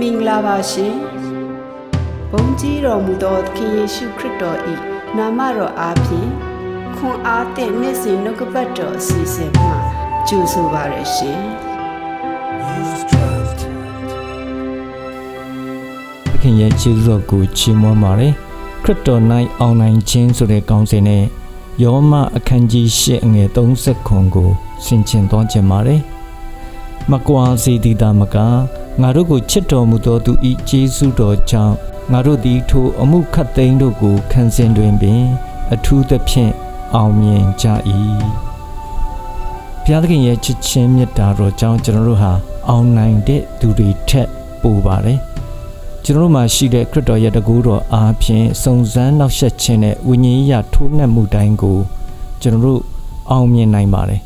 မင်္ဂလာပါရှင်ဘုန်းကြီးတော်မူသောသခင်ယေရှုခရစ်တော်၏နာမတော်အားဖြင့်ခွန်အားသည့်နေ့စဉ်နှုတ်ကပတ်တော်အစီအစဉ်မှာကြိုဆိုပါရရှင်သခင်ရဲ့ကျေးဇူးတော်ကိုချီးမွမ်းပါတယ်ခရစ်တော်၌အောင်နိုင်ခြင်းဆိုတဲ့ကောင်းစဉ်နဲ့ယောမအခန်းကြီး၈အငယ်30ခွန်ကိုဆင်ခြင်သွားခြင်းပါတယ် မကွာစီတီတာမကငါတို့ကိုချစ်တော်မူသောသူဤကျေးဇူးတော်ကြောင့်ငါတို့သည်ထိုအမှုခတ်သိမ်းတို့ကိုခံစဉ်တွင်ပင် အထူးသဖြင့်အောင်မြင်ကြ၏ဘုရားသခင်ရဲ့ချစ်ချင်းမေတ္တာတော်ကြောင့်ကျွန်တော်တို့ဟာအောင်နိုင်တဲ့သူတွေထက်ပိုပါတယ်ကျွန်တော်တို့မှာရှိတဲ့ခရစ်တော်ရဲ့တကူတော်အားဖြင့်စုံစမ်းနောက်ဆက်ခြင်းနဲ့ဝိညာဉ်ရေးရထိုးနှက်မှုတိုင်းကိုကျွန်တော်တို့အောင်မြင်နိုင်ပါတယ်။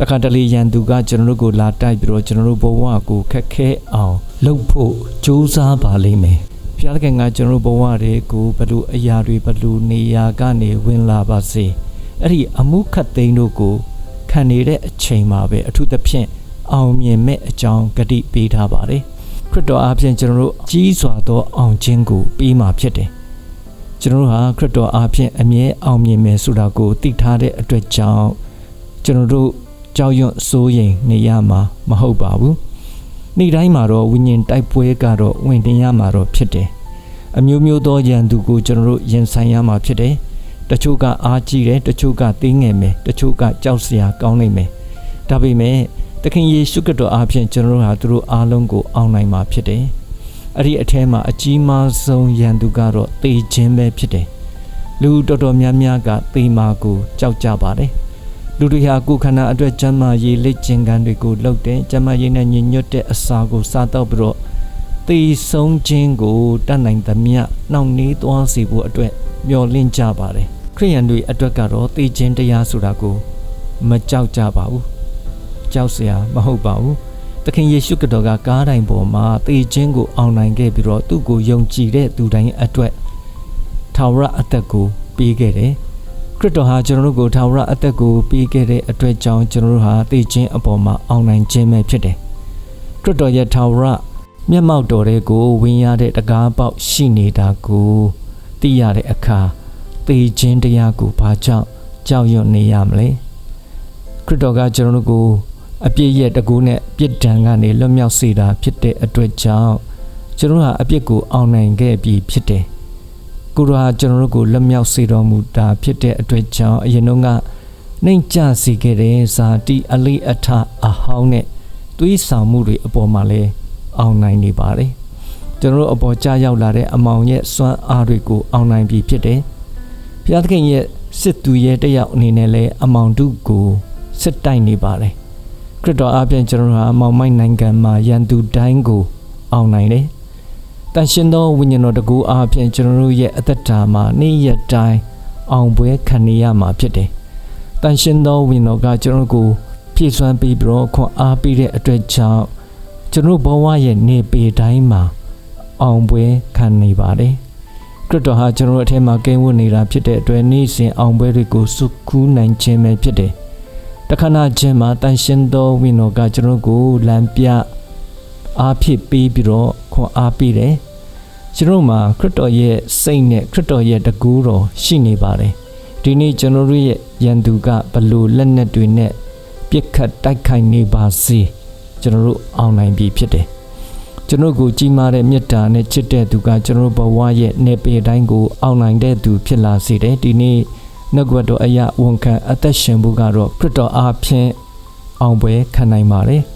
တခါတလေရန်သူကကျွန်တော်တို့ကိုလာတိုက်ပြီးတော့ကျွန်တော်တို့ဘဝကိုခက်ခဲအောင်လှုပ်ဖို့ကြိုးစားပါလိမ့်မယ်။ဘုရားသခင်ကကျွန်တော်တို့ဘဝတွေကိုဘယ်လိုအရာတွေဘယ်လိုနေရာကနေဝင်လာပါစေ။အဲ့ဒီအမှုခတ်သိမ်းတို့ကိုခံနေတဲ့အချိန်မှာပဲအထူးသဖြင့်အောင်မြင်မဲ့အကြောင်းဂတိပေးထားပါတယ်။ခရစ်တော်အားဖြင့်ကျွန်တော်တို့ကြီးစွာသောအောင်ခြင်းကိုပေးမှာဖြစ်တယ်။ကျွန်တော်တို့ဟာခရစ်တော်အားဖြင့်အမြဲအောင်မြင်မယ်ဆိုတာကိုသိထားတဲ့အတွက်ကြောင့်ကျွန်တော်တို့ ကြောက်ရွံ့စိုးရိမ်နေရမှာမဟုတ်ပါဘူး။နေ့တိုင်းမှာတော့ဝိညာဉ်တိုက်ပွဲကတော့ဝင်တင်ရမှာတော့ဖြစ်တယ်။အမျိုးမျိုးသောယန္တုကိုကျွန်တော်တို့ရင်ဆိုင်ရမှာဖြစ်တယ်။တချို့ကအားကြီးတယ်တချို့ကသေးငယ်မယ်တချို့ကကြောက်စရာကောင်းနိုင်မယ်။ဒါပေမဲ့သခင်ယေရှုခရစ်တော်အားဖြင့်ကျွန်တော်တို့ဟာသူတို့အားလုံးကိုအောင်နိုင်မှာဖြစ်တယ်။အဲ့ဒီအထဲမှာအကြီးမားဆုံးယန္တုကတော့သေခြင်းပဲဖြစ်တယ်။လူတော်တော်များများကသေမာကိုကြောက်ကြပါတယ်။ လူတွေဟာကိုယ်ခန္ဓာအတွက်ကျမ်းမာရေးလက်ကျင်ကန်းတွေကိုလှုပ်တယ်။ကျမ်းမာရေးနဲ့ညင်ညွတ်တဲ့အစာကိုစားတော့ပြီးတော့သေဆုံးခြင်းကိုတတ်နိုင်သမျှနှောင့်နှေးသွားစေဖို့အတွက်မျှော်လင့်ကြပါတယ်။ခရိယန်တွေအတွက်ကတော့သေခြင်းတရားဆိုတာကိုမကြောက်ကြပါဘူး။ကြောက်စရာမဟုတ်ပါဘူး။သခင်ယေရှုခရစ်တော်ကကားတိုင်ပေါ်မှာတေခြင်းကိုအောင်နိုင်ခဲ့ပြီးတော့သူ့ကိုယုံကြည်တဲ့သူတိုင်းအတွက်ထာဝရအသက်ကိုပေးခဲ့တယ်။ ခရစ်တော်ဟာကျွန်တော်တို့ကိုထာဝရအသက်ကိုပေးခဲ့တဲ့အတွက်ကြောင့်ကျွန်တော်တို့ဟာတေခြင်းအပေါ်မှာအောင်နိုင်ခြင်းပဲဖြစ်တယ်။ခရစ်တော်ရဲ့ထာဝရမျက်မှောက်တော်တဲ့ကိုဝင်ရတဲ့တကားပေါက်ရှိနေတာကိုသိရတဲ့အခါတေခြင်းတရားကိုဘာကြောင့်ကြောက်ရွံ့နေရမလဲ။ခရစ်တော်ကကျွန်တော်တို့ကိုအပြစ်ရဲ့တကူနဲ့ပြစ်ဒဏ်ကနေလွတ်မြောက်စေတာဖြစ်တဲ့အတွက်ကြောင့်ကျွန်တော်ဟာအပြစ်ကိုအောင်နိုင်ခဲ့ပြီဖြစ်တယ်။ ကိုရောဟာကျွန်တော်တို့ကိုလွတ်မြောက်စေတော်မူတာဖြစ်တဲ့အတွက်ကြောင့်အရင်တော့ကနှိမ်ကျစေခဲ့တဲ့ဇာတိအလေးအထအဟောင်းနဲ့သွေးဆောင်မှုတွေအပေါ်မှာလည်းအောင်နိုင်နေပါတယ်။ကျွန်တော်တို့အပေါ်ကြားရောက်လာတဲ့အမောင်ရဲ့စွမ်းအားတွေကိုအောင်နိုင်ပြီဖြစ်တယ်။ဘုရားသခင်ရဲ့စစ်သူရဲ့တယောက်အနေနဲ့လည်းအမောင်တုကိုစစ်တိုက်နေပါတယ်ခရစ်တော်အားဖြင့်ကျွန်တော်တို့ဟာအမောင်မိုက်နိုင်ငံမှာရန်သူတိုင်းကိုအောင်နိုင်တယ် တန်ရှင်သောဝိညာဉ်တော်တကူအားဖြင့်ကျွန်တော်တို့ရဲ့အသက်တာမှာနေ့ရက်တိုင်းအောင်ပွဲခံနေရမှာဖြစ်တယ်တန်ရှင်သောဝိညာဉ်တော်ကကျွန်တော်တို့ကိုပြည့်စွမ်းပြီးပြီးတော့ခွန်အားပေးတဲ့အတွက်ကြောင့်ကျွန်တော်တို့ဘဝရဲ့နေပေတိုင်းမှာအောင်ပွဲခံနေပါတယ်ခရစ်တော်ဟာကျွန်တော်တို့အထက်မှာကင်းဝတ်နေတာဖြစ်တဲ့အတွက်နေ့စဉ်အောင်ပွဲတွေကိုစုကူးနိုင်ခြင်းပဲဖြစ်တယ်တခဏချင်းမှာတန်ရှင်သောဝိညာဉ်တော်ကကျွန်တော်ကိုလမ်းပြအားဖြစ်ပေးပြီးတော့ခွန်အားပေးတယ် ကျွန်တော်မှာခရစ်တော်ရဲ့စိတ်နဲ့ခရစ်တော်ရဲ့တကူတော်ရှိနေပါတယ်ဒီနေ့ကျွန်တော်တို့ရဲ့ယန္တုကဘလို့လက်နက်တွေနဲ့ပြစ်ခတ်တိုက်ခိုက်နေပါစေကျွန်တော်တို့အောင်နိုင်ပြီဖြစ်တယ်ကျွန်တော်ကိုကြီးမားတဲ့မေတ္တာနဲ့ချစ်တဲ့သူကကျွန်တော်ဘဝရဲ့နေပေတိုင်းကိုအောင်နိုင်တဲ့သူဖြစ်လာစေတယ်ဒီနေ့နှုတ်ကပတ်တော်အရာဝန်ခံအသက်ရှင်ဖို့ကတော့ခရစ်တော်အားဖြင့်အောင်ပွဲခံနိုင်ပါတယ်။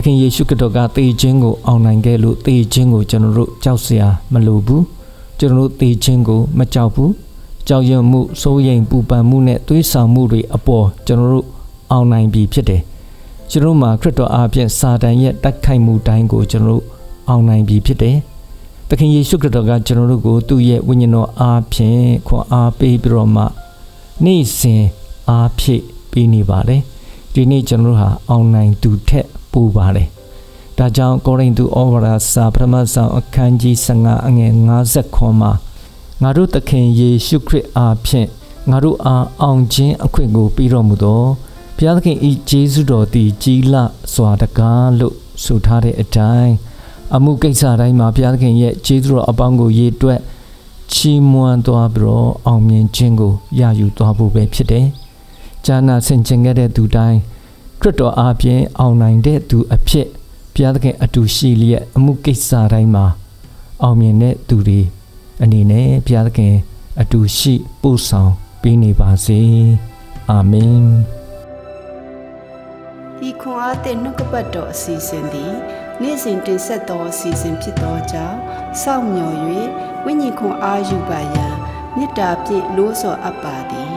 သခင်ယေရှုခရစ်တော်ကသေခြင်းကိုအောင်နိုင်ခဲ့လို့သေခြင်းကိုကျွန်တော်တို့ကြောက်စရာမလိုဘူး။ကျွန်တော်တို့သေခြင်းကိုမကြောက်ဘူး။ကြောက်ရွံ့မှုစိုးရိမ်ပူပန်မှုနဲ့သွေးဆောင်မှုတွေအပေါ်ကျွန်တော်တို့အောင်နိုင်ပြီဖြစ်တယ်။ကျွန်တော်တို့မှာခရစ်တော်အားဖြင့်စာတန်ရဲ့တိုက်ခိုက်မှုတိုင်းကိုကျွန်တော်တို့အောင်နိုင်ပြီဖြစ်တယ်။သခင်ယေရှုခရစ်တော်ကကျွန်တော်တို့ကိုသူ့ရဲ့ဝိညာဉ်တော်အားဖြင့်ခွန်အားပေးပြီးတော့မှနေ့စဉ်အားဖြည့်ပေးနေပါတယ်ဒီနေ့ကျွန်တော်တို့ဟာအောင်နိုင်သူထက် ပိုပါတယ်ဒါကြောင့်ကောရိန္သုဩဝါဒစာပထမဆောင်အခန်းကြီး15အငယ်50ခွန်မှာငါတို့သခင်ယေရှုခရစ်အားဖြင့်ငါတို့အားအောင်ခြင်းအခွင့်ကိုပေးတော်မူသောဘုရားသခင်ဤဂျေဇုတော်သည်ကြီးလစွာတကားလို့ဆိုထားတဲ့အတိုင်းအမှုကိစ္စတိုင်းမှာဘုရားသခင်ရဲ့ကျေးဇူးတော်အပေါင်းကိုရေတွက်ချီးမွမ်းသွားပြီးတော့အောင်မြင်ခြင်းကိုရယူသွားဖို့ပဲဖြစ်တယ်။ဂျာနာဆင်ကျင်ခဲ့တဲ့သူတိုင်း ခရစ်တော်အားဖြင့်အောင်နိုင်တဲ့သူအဖြစ်ဘုရားသခင်အတူရှိလျက်အမှုကိစ္စတိုင်းမှာအောင်မြင်တဲ့သူတွေအနေနဲ့ဘုရားသခင်အတူရှိပို့ဆောင်ပေးနေပါစေ။အာမင်။ဤခွန်အားသည့်နှုတ်ကပတ်တော်အစီအစဉ်သည်နေ့စဉ်တင်ဆက်သောအစီအစဉ်ဖြစ်သောကြောင့်စောင့်မျှော်၍ဝိညာဉ်ခွန်အားယူပါရန်မေတ္တာဖြင့်လို့ဆော်အပ်ပါသည်